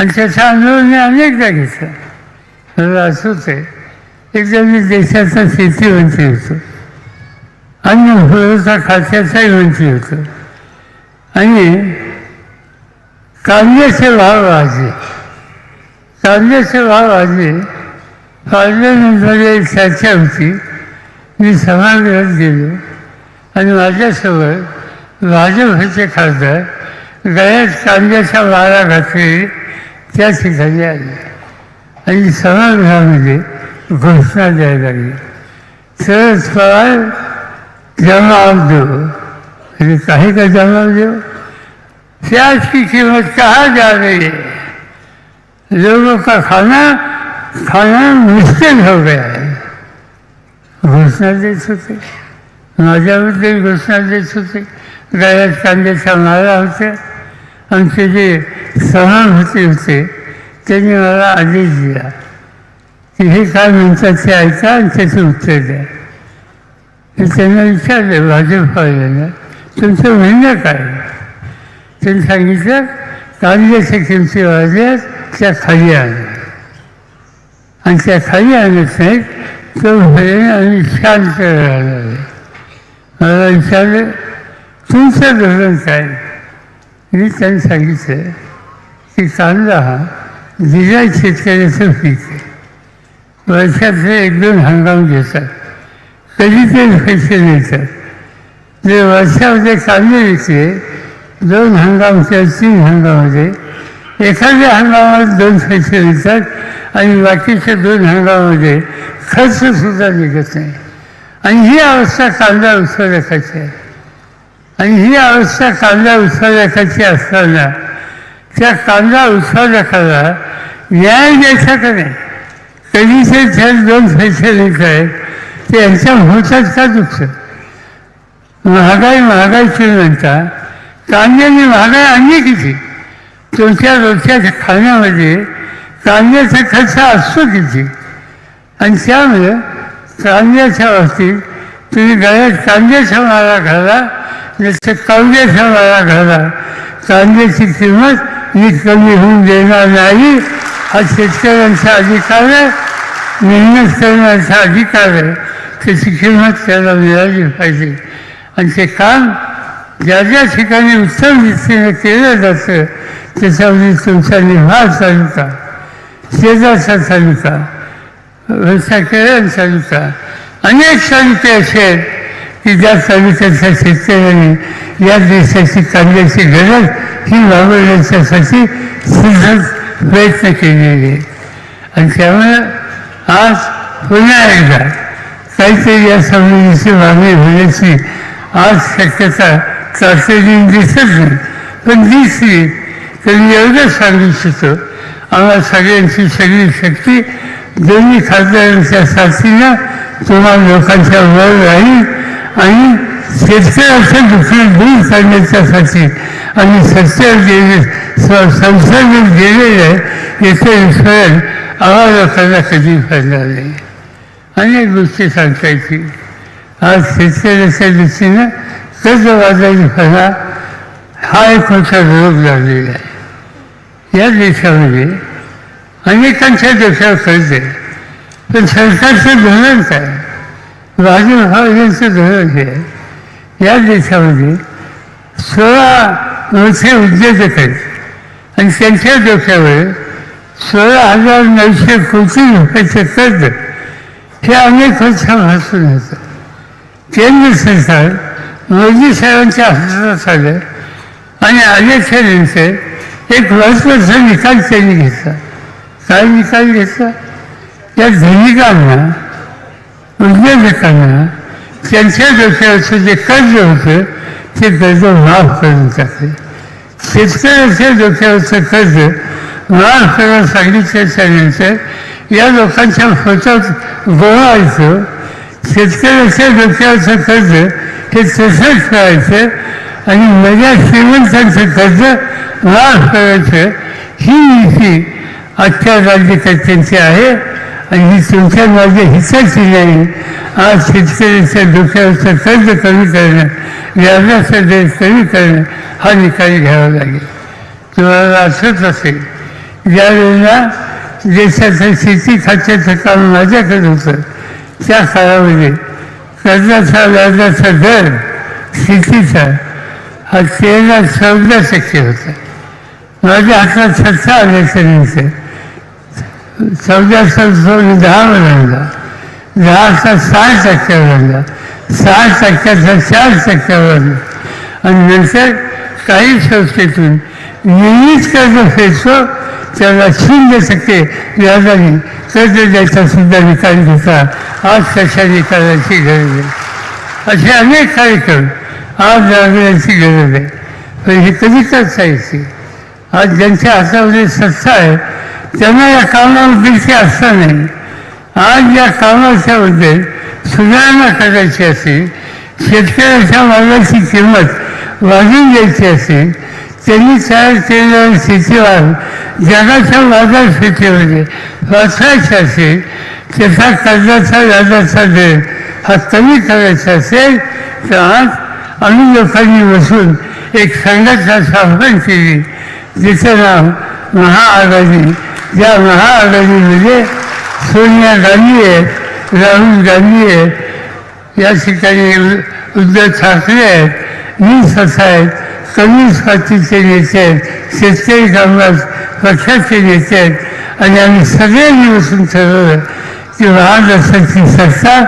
आणि त्याचा अनुभव मी अनेकदा घेतला. मला असंच आहे. एकदा मी देशाचा शेतीमंत्री होतो. अन्न पुरवठा खात्याचाही मंत्री होतो. आणि कांद्याचे भाव वाजले कांद्याचे भाव वाजले पार्लमेंटमध्ये चर्चा होती. मी सभागृहात गेलो. आणि माझ्यासोबत भाजपचे खासदार गळ्यात कांद्याच्या वारा घातलेले त्या ठिकाणी आली आणि सभागृहामध्ये घोषणा द्यायला लागली. शरद पवार जमाव देऊ म्हणजे काही का जमाव देऊ प्याज की कीमत कहाँ जा रही है लोगों का खाना खाना मुश्किल हो गया है घोषणा देत होते. माझ्याबद्दल घोषणा देत होते. गळ्यात कांद्याच्या मारा होत्या. आमचे जे सहानुभूती होते त्यांनी मला आदेश दिला. की हे काय म्हणतात ते ऐका आणि त्याचं उत्तर द्या. मी त्यांना विचारलं भाजपवाल्यांना तुमचं म्हणणं काय? त्यांनी सांगितलं कांद्याच्या किमती वाढल्यात त्या खाली आणल्या आणि त्या खाली आणत नाहीत तो भयाने आम्ही शांत राहणार मला विचारलं तुमचं धोरण काय? मी त्यांनी सांगितलं की कांदा हा जिल्हा शेतकऱ्याचं पीक आहे. वर्षातले एक दोन हंगाम घेतात. कधीतरी पैसे मिळतात जे वर्षामध्ये कांदे विकले दोन हंगाम किंवा तीन हंगामामध्ये एखाद्या हंगामात दोन पैसे मिळतात आणि बाकीच्या दोन हंगामामध्ये खर्चसुद्धा निघत नाही. आणि ही अवस्था कांदा उत्पादकाची आहे. आणि ही अवस्था कांदा उत्पादकाची असताना त्या कांदा उत्पादकाला न्याय द्यायचा का नाही? त्यात दोन पैसे लिहित आहेत ते यांच्या होतात का दुखतं? महागाई महागाईची म्हणता कांद्याने महागाई आणली किती? तुमच्या रोजच्या खाण्यामध्ये कांद्याचा खर्च असतो किती? आणि त्यामुळे कांद्याच्या बाबतीत तुम्ही गळ्यात कांद्याचा मारा घाला जसं कांद्याचा मारा घाला कांद्याची किंमत मी कमी होऊन देणार नाही हा शेतकऱ्यांचा अधिकार आहे मेहनत करण्याचा अधिकार आहे. त्याची किंमत त्याला मिळाली पाहिजे. आणि ते काम ज्या ज्या ठिकाणी उत्तम दृष्टीने केलं जातं त्याच्यामध्ये तुमचा निभाव तालुका शेजारचा तालुका केळ्यांचा तालुका अनेक तालुके असे. आहेत की ज्या तालुक्याच्या शेतकऱ्यांनी या देशाची कांद्याची गरज ही भागवण्याच्यासाठी सुद्धा प्रयत्न केलेले आहे आणि त्यामुळे आज पुन्हा एकदा काहीतरी या संबंधीची मागणी होण्याची आज शक्यता तातडीने दिसत नाही. पण दिसली तर मी एवढं सांगू इच्छितो आम्हाला सगळ्यांची सगळी शक्ती दोन्ही खासदारांच्या साथीनं तुम्हाला लोकांच्या वर राहील. आणि शेतकऱ्याचं दुःख दूर करण्याच्यासाठी आणि सत्तेवर गेले संसर्ग गेलेले याचे विस्मरण आम्हा कधी फायदा नाही. अनेक गोष्टी सांगता येतील. आज शेतकऱ्याच्या दृष्टीनं कर्जबाजारीपणा हा एक मोठा रोग लागलेला आहे. या देशामध्ये अनेकांच्या देशावर कर्ज आहे. पण सरकारचं धोरण काय? भाजपाचं धोरण हे आहे. या देशामध्ये सोळा मोठे उद्योजक आहेत. आणि त्यांच्या डोक्यावर सोळा हजार नऊशे कोटी रुपयाचं कर्ज हे अनेक वर्षापासून होतं. केंद्र सरकार मोदी साहेबांच्या हातात आलं आणि आल्याच्या एक महत्त्वाचा निकाल त्यांनी घेतला. काय निकाल घेतला? या धनिकांना उद्योजकांना त्यांच्या डोक्यावरचं जे कर्ज होतं ते कर्ज माफ करून टाकले. शेतकऱ्याच्या डोक्यावरचं कर्ज माफ करायला सांगितल्याच्यानंतर या लोकांच्या स्वतःच गोळायचं शेतकऱ्याच्या डोक्यावरचं कर्ज हे तसंच करायचं आणि माझ्या श्रीमंतांचं कर्ज माफ करायचं ही नीती आजच्या राज्यकर्त्यांची आहे. आणि ही संसार माझ्या हिताची नाही. आज शेतकऱ्याच्या डोक्यावरचं कर्ज कमी करणं व्याजाचा दर कमी करणं हा निकाल घ्यावा लागेल. तुम्हाला आठवत असेल ज्यावेळेला देशाचं शेती खात्याचं काम माझ्याकडे होतं त्या काळामध्ये कर्जाचा व्याजाचा दर शेतीचा हा तेरा चौदा टक्के होता. माझ्या हातात सत्ता आल्याच्यानंतर चौदा सत्सोनी दहा बनवला दहाचा सहा टक्क्यावर आणला सहा टक्क्याचा चार टक्क्यावर आणि नंतर काही संस्थेतून नियमित कर्ज फेडतो त्याला शून्य टक्के व्याजाने कर्ज द्यायचा सुद्धा निकाल घेता आज तशा निकालाची गरज आहे? असे अनेक कार्यक्रम आज लागण्याची गरज आहे. पण हे कधी करता येते आज ज्यांच्या हातामध्ये सत्ता आहे त्यांना या कामावर बिलकी असता नाही. आज या कामाच्याबद्दल सुधारणा करायची असेल शेतकऱ्याच्या मालाची किंमत वाढून द्यायची असेल त्यांनी तयार केलेल्या शेतीवर जगाच्या बाजारपेठेमध्ये वाचवायचे असेल त्याचा कर्जाचा व्याजाचा दर हा कमी करायचा असेल तर आज आम्ही लोकांनी बसून एक संघटना स्थापन केली जिचं नाव महाआघाडी या महाआघाडीमध्ये सोनिया गांधी आहेत राहुल गांधी आहेत या ठिकाणी उद्धव ठाकरे आहेत मी स्वतः आहेत कम्युनिस्ट पार्टीचे नेते आहेत शेतकरी कामगार पक्षाचे नेते आहेत आणि आम्ही सगळ्यांनी बसून ठरवलं की महाराष्ट्राची सत्ता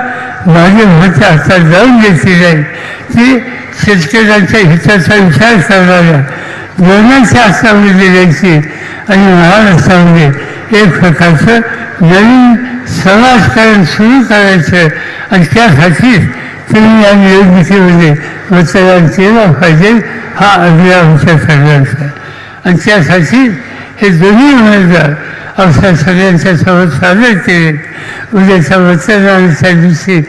भाजपच्या हातात जाऊन द्यायची जाईल ती शेतकऱ्यांच्या हिताचा विचार करणाऱ्या दोघांच्या हातामध्ये द्यायची आणि महाराष्ट्रामध्ये एक प्रकारचं नवीन समाजकारण सुरू करायचं आणि त्यासाठी तुम्ही या निवडणुकीमध्ये म्हणजे मतदान केलं पाहिजे हा आग्रह आमच्या सगळ्यांचा आणि त्यासाठी हे दोन्ही उमेदवार आमच्या सगळ्यांच्या समोर सादर केले. उद्याच्या मतदानाच्या दिवशी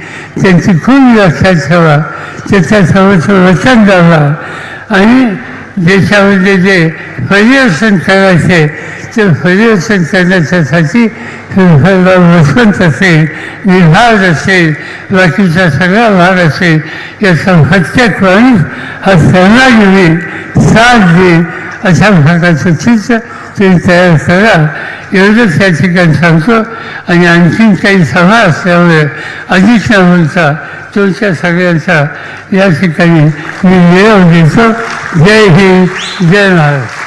त्यांची खूप लक्षात ठेवा. त्याच्यासमोरचं वचन द्यावा. आणि देशामध्ये जे परिवर्तन करायचे ते परिवर्तन करण्याच्यासाठी वसंत असेल विभाग असेल बाकीचा सगळा भाग असेल याचा प्रत्येक हा सहभागी होईल साथ देईल अशा प्रकारचं चित्र तुम्ही तयार करा एवढंच या ठिकाणी सांगतो आणि आणखीन काही सभा असल्यामुळे अधिक न बोलता तुमच्या सगळ्यांचा या ठिकाणी मी निरोप देतो. जय हिंद जय महाराष्ट्र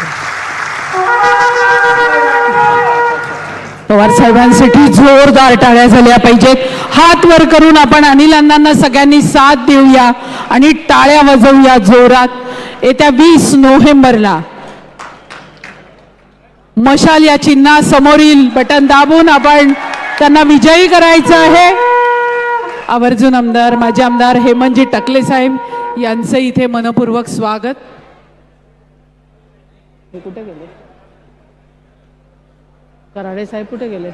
पवार साहेबांसाठी जोरदार टाळ्या झाल्या पाहिजेत. हात वर करून आपण अनिल अण्णांना सगळ्यांनी साथ देऊया आणि टाळ्या वाजवूया जोरात. येत्या वीस नोव्हेंबरला मशाल या चिन्हा समोरील बटन दाबून आपण त्यांना विजयी करायचं आहे. आवर्जून आमदार माजी आमदार हेमंतजी टकले साहेब यांचं इथे मनपूर्वक स्वागत. कुठे गेले? कराडे साहेब कुठे गेले?